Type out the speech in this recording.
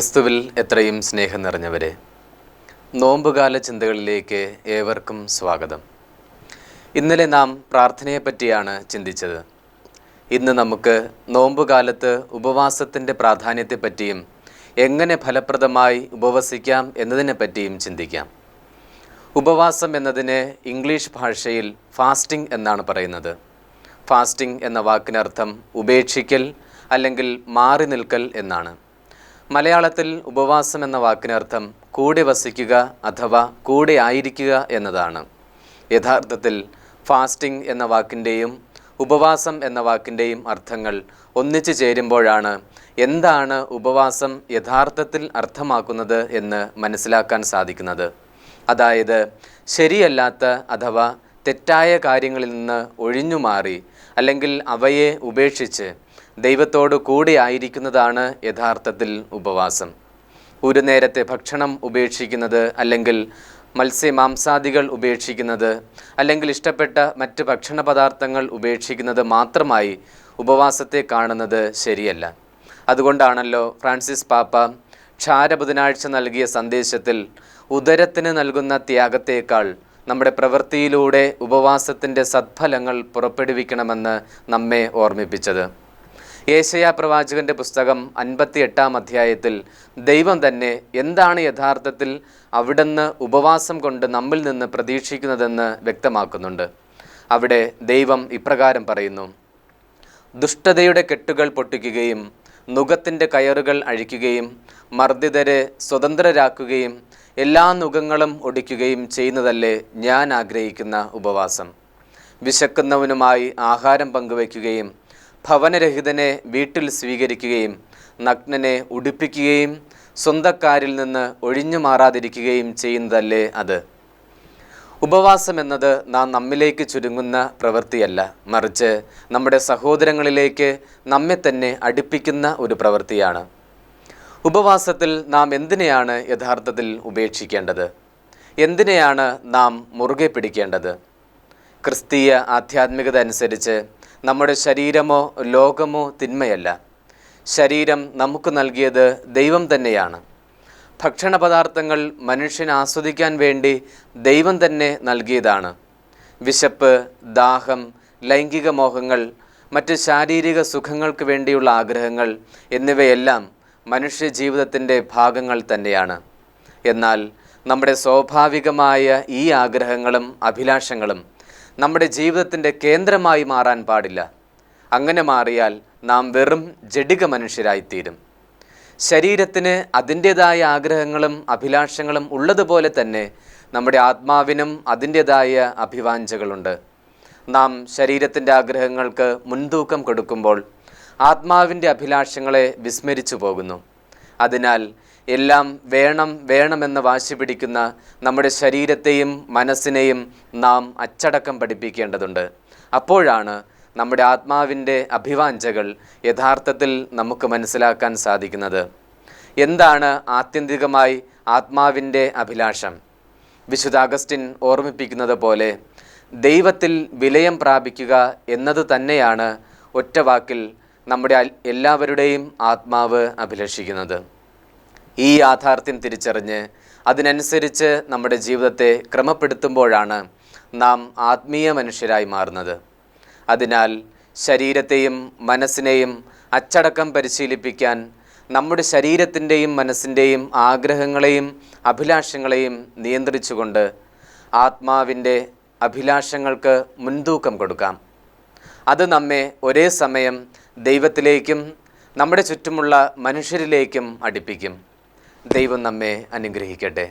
ക്രിസ്തുവിൽ എത്രയും സ്നേഹം നിറഞ്ഞവരെ നോമ്പുകാല ചിന്തകളിലേക്ക് ഏവർക്കും സ്വാഗതം. ഇന്നലെ നാം പ്രാർത്ഥനയെപ്പറ്റിയാണ് ചിന്തിച്ചത്. ഇന്ന് നമുക്ക് നോമ്പുകാലത്ത് ഉപവാസത്തിന്റെ പ്രാധാന്യത്തെപ്പറ്റിയും എങ്ങനെ ഫലപ്രദമായി ഉപവസിക്കാം എന്നതിനെപ്പറ്റിയും ചിന്തിക്കാം. ഉപവാസം എന്നതിന് ഇംഗ്ലീഷ് ഭാഷയിൽ ഫാസ്റ്റിംഗ് എന്നാണ് പറയുന്നത്. ഫാസ്റ്റിംഗ് എന്ന വാക്കിനർത്ഥം ഉപേക്ഷിക്കൽ അല്ലെങ്കിൽ മാറി നിൽക്കൽ എന്നാണ്. മലയാളത്തിൽ ഉപവാസം എന്ന വാക്കിനർത്ഥം കൂടെ വസിക്കുക അഥവാ കൂടെ ആയിരിക്കുക എന്നതാണ്. യഥാർത്ഥത്തിൽ ഫാസ്റ്റിംഗ് എന്ന വാക്കിന്റെയും ഉപവാസം എന്ന വാക്കിന്റെയും അർത്ഥങ്ങൾ ഒന്നിച്ചു ചേരുമ്പോഴാണ് എന്താണ് ഉപവാസം യഥാർത്ഥത്തിൽ അർത്ഥമാക്കുന്നത് എന്ന് മനസ്സിലാക്കാൻ സാധിക്കുന്നത്. അതായത് ശരിയല്ലാത്ത അഥവാ തെറ്റായ കാര്യങ്ങളിൽ നിന്ന് ഒഴിഞ്ഞു മാറി അല്ലെങ്കിൽ അവയെ ഉപേക്ഷിച്ച് ദൈവത്തോട് കൂടെ ആയിരിക്കുന്നതാണ് യഥാർത്ഥത്തിൽ ഉപവാസം. ഒരു നേരത്തെ ഭക്ഷണം ഉപേക്ഷിക്കുന്നത് അല്ലെങ്കിൽ മത്സ്യമാംസാദികൾ ഉപേക്ഷിക്കുന്നത് അല്ലെങ്കിൽ ഇഷ്ടപ്പെട്ട മറ്റ് ഭക്ഷണ പദാർത്ഥങ്ങൾ ഉപേക്ഷിക്കുന്നത് മാത്രമായി ഉപവാസത്തെ കാണുന്നത് ശരിയല്ല. അതുകൊണ്ടാണല്ലോ ഫ്രാൻസിസ് പാപ്പ ക്ഷാര ബുധനാഴ്ച നൽകിയ സന്ദേശത്തിൽ ഉദരത്തിന് നൽകുന്ന ത്യാഗത്തേക്കാൾ നമ്മുടെ പ്രവൃത്തിയിലൂടെ ഉപവാസത്തിന്റെ സദ്ഫലങ്ങൾ പുറപ്പെടുവിക്കണമെന്ന് നമ്മെ ഓർമ്മിപ്പിച്ചത്. ഏശയ പ്രവാചകന്റെ പുസ്തകം അൻപത്തി എട്ടാം അധ്യായത്തിൽ ദൈവം തന്നെ എന്താണ് യഥാർത്ഥത്തിൽ അവിടുന്ന് ഉപവാസം കൊണ്ട് നമ്മിൽ നിന്ന് പ്രതീക്ഷിക്കുന്നതെന്ന് വ്യക്തമാക്കുന്നുണ്ട്. അവിടെ ദൈവം ഇപ്രകാരം പറയുന്നു ദുഷ്ടതയുടെ കെട്ടുകൾ പൊട്ടിക്കുകയും നുഖത്തിന്റെ കയറുകൾ അഴിക്കുകയും മർദ്ദിതരെ സ്വതന്ത്രരാക്കുകയും എല്ലാ നുഖങ്ങളും ഒടിക്കുകയും ചെയ്യുന്നതല്ലേ ഞാൻ ആഗ്രഹിക്കുന്ന ഉപവാസം. വിശക്കുന്നവനുമായി ആഹാരം പങ്കുവയ്ക്കുകയും ഭവനരഹിതനെ വീട്ടിൽ സ്വീകരിക്കുകയും നഗ്നനെ ഉടുപ്പിക്കുകയും സ്വന്തക്കാരിൽ നിന്ന് ഒഴിഞ്ഞു മാറാതിരിക്കുകയും ചെയ്യുന്നതല്ലേ അത്? ഉപവാസം എന്നത് നാം നമ്മിലേക്ക് ചുരുങ്ങുന്ന പ്രവൃത്തിയല്ല. മറിച്ച് നമ്മുടെ സഹോദരങ്ങളിലേക്ക് നമ്മെ തന്നെ അടുപ്പിക്കുന്ന ഒരു പ്രവൃത്തിയാണ്. ഉപവാസത്തിൽ നാം എന്തിനെയാണ് യഥാർത്ഥത്തിൽ ഉപേക്ഷിക്കേണ്ടത്? എന്തിനെയാണ് നാം മുറുകെ പിടിക്കേണ്ടത്? ക്രിസ്തീയ ആധ്യാത്മികത അനുസരിച്ച് നമ്മുടെ ശരീരമോ ലോകമോ തിന്മയല്ല. ശരീരം നമുക്ക് നൽകിയത് ദൈവം തന്നെയാണ്. ഭക്ഷണ പദാർത്ഥങ്ങൾ മനുഷ്യന് ആസ്വദിക്കാൻ വേണ്ടി ദൈവം തന്നെ നൽകിയതാണ്. വിശപ്പ് ദാഹം ലൈംഗിക മോഹങ്ങൾ മറ്റ് ശാരീരിക സുഖങ്ങൾക്ക് വേണ്ടിയുള്ള ആഗ്രഹങ്ങൾ എന്നിവയെല്ലാം മനുഷ്യ ജീവിതത്തിന്റെ ഭാഗങ്ങൾ തന്നെയാണ്. എന്നാൽ നമ്മുടെ സ്വാഭാവികമായ ഈ ആഗ്രഹങ്ങളും അഭിലാഷങ്ങളും നമ്മുടെ ജീവിതത്തിന്റെ കേന്ദ്രമായി മാറാൻ പാടില്ല. അങ്ങനെ മാറിയാൽ നാം വെറും ജഡിക മനുഷ്യരായിത്തീരും. ശരീരത്തിന് അതിന്റെതായ ആഗ്രഹങ്ങളും അഭിലാഷങ്ങളും ഉള്ളതുപോലെ തന്നെ നമ്മുടെ ആത്മാവിനും അതിന്റെതായ അഭിവാഞ്ചകളുണ്ട് നാം ശരീരത്തിന്റെ ആഗ്രഹങ്ങൾക്ക് മുൻതൂക്കം കൊടുക്കുമ്പോൾ ആത്മാവിന്റെ അഭിലാഷങ്ങളെ വിസ്മരിച്ചു പോകുന്നു. അതിനാൽ എല്ലാം വേണം വേണമെന്ന് വാശി പിടിക്കുന്ന നമ്മുടെ ശരീരത്തെയും മനസ്സിനെയും നാം അച്ചടക്കം പഠിപ്പിക്കേണ്ടതുണ്ട്. അപ്പോഴാണ് നമ്മുടെ ആത്മാവിന്റെ അഭിവാഞ്ചകൾ യഥാർത്ഥത്തിൽ നമുക്ക് മനസ്സിലാക്കാൻ സാധിക്കുന്നത്. എന്താണ് ആത്യന്തികമായി ആത്മാവിന്റെ അഭിലാഷം? വിശുദ്ധ അഗസ്റ്റിൻ ഓർമ്മിപ്പിക്കുന്നത് പോലെ ദൈവത്തിൽ വിലയം പ്രാപിക്കുക എന്നത് തന്നെയാണ് ഒറ്റ വാക്കിൽ നമ്മുടെ എല്ലാവരുടെയും ആത്മാവ് അഭിലഷിക്കുന്നത്. ഈ യാഥാർത്ഥ്യം തിരിച്ചറിഞ്ഞ് അതിനനുസരിച്ച് നമ്മുടെ ജീവിതത്തെ ക്രമപ്പെടുത്തുമ്പോഴാണ് നാം ആത്മീയ മനുഷ്യരായി മാറുന്നത്. അതിനാൽ ശരീരത്തെയും മനസ്സിനെയും അച്ചടക്കം പരിശീലിപ്പിക്കാൻ നമ്മുടെ ശരീരത്തിന്റെയും മനസ്സിന്റെയും ആഗ്രഹങ്ങളെയും അഭിലാഷങ്ങളെയും നിയന്ത്രിച്ചുകൊണ്ട് ആത്മാവിന്റെ അഭിലാഷങ്ങൾക്ക് മുൻതൂക്കം കൊടുക്കാം. അത് നമ്മെ ഒരേ സമയം ദൈവത്തിലേക്കും നമ്മുടെ ചുറ്റുമുള്ള മനുഷ്യരിലേക്കും അടുപ്പിക്കും. ദൈവം നമ്മെ അനുഗ്രഹിക്കട്ടെ.